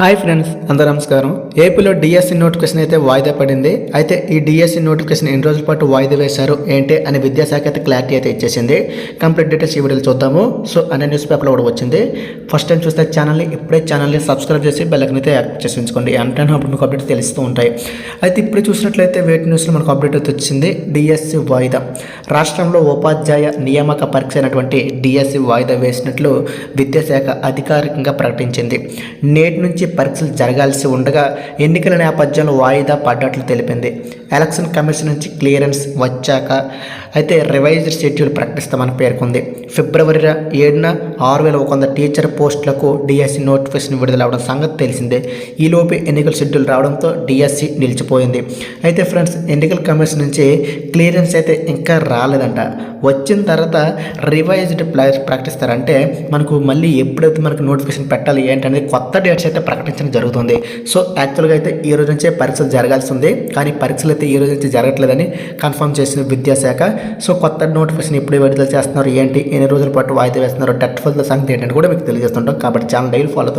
Hi friends అందరూ నమస్కారం. ఏపీలో డిఎస్సి నోటిఫికేషన్ అయితే వాయిదా పడింది. అయితే ఈ డిఎస్సి నోటిఫికేషన్ ఎన్ని రోజుల పాటు వాయిదా వేశారు ఏంటి అని విద్యాశాఖ అయితే క్లారిటీ అయితే ఇచ్చేసింది. కంప్లీట్ డీటెయిల్స్ ఈ వీడియోలో చూద్దాము. సో అనే న్యూస్ పేపర్లో కూడా వచ్చింది. ఫస్ట్ టైం చూస్తే ఛానల్ని ఇప్పుడే ఛానల్ని సబ్స్క్రైబ్ చేసి బెల్లకన్ అయితే యాక్టివ్ చేసి ఉంచుకోండి. అంటే అప్పుడు మీకు అప్డేట్ తెలుస్తూ ఉంటాయి. అయితే ఇప్పుడు చూసినట్లయితే వేటి న్యూస్లో మనకు అప్డేట్ అయితే వచ్చింది. డిఎస్సి వాయిదా. రాష్ట్రంలో ఉపాధ్యాయ నియామక పరీక్ష అయినటువంటి డిఎస్సి వాయిదా వేసినట్లు విద్యాశాఖ అధికారికంగా ప్రకటించింది. నేటి నుంచి పరీక్షలు జరగాల్సి ఉండగా ఎన్నికల నేపథ్యంలో వాయిదా పడ్డట్లు తెలిపింది. ఎలక్షన్ కమిషన్ నుంచి క్లియరెన్స్ వచ్చాక అయితే రివైజ్డ్ షెడ్యూల్ ప్రకటిస్తామని పేర్కొంది. ఫిబ్రవరి ఏడున ఆరు వేల ఒక వంద టీచర్ పోస్టులకు డిఎస్సి నోటిఫికేషన్ విడుదలవడం సంగతి తెలిసిందే. ఈలోపు ఎన్నికల షెడ్యూల్ రావడంతో డిఎస్సి నిలిచిపోయింది. అయితే ఫ్రెండ్స్ ఎన్నికల కమిషన్ నుంచి క్లియరెన్స్ అయితే ఇంకా రాలేదంట. వచ్చిన తర్వాత రివైజ్డ్ ప్లాన్స్ ప్రకటిస్తారంటే మనకు మళ్ళీ ఎప్పుడైతే మనకు నోటిఫికేషన్ పెట్టాలి ఏంటనేది కొత్త డేట్స్ అయితే ప్రకటించడం జరుగుతుంది. సో యాక్చువల్గా అయితే ఈ రోజు నుంచే పరీక్షలు జరగాల్సి ఉంది కానీ పరీక్షలు అయితే ఈ రోజు నుంచి జరగట్లేదని కన్ఫర్మ్ చేసిన విద్యాశాఖ. సో కొత్త నోటిఫికేషన్ ఎప్పుడు విడుదల చేస్తున్నారు. ఏంటి? ఎన్ని రోజుల పాటు వాయిదా వేస్తున్నారు? టెట్ ఫలిత సంగతి ఏంటంటే కూడా మీకు తెలియజేస్తుంటాం. కాబట్టి ఛానల్ డైలీ ఫాలో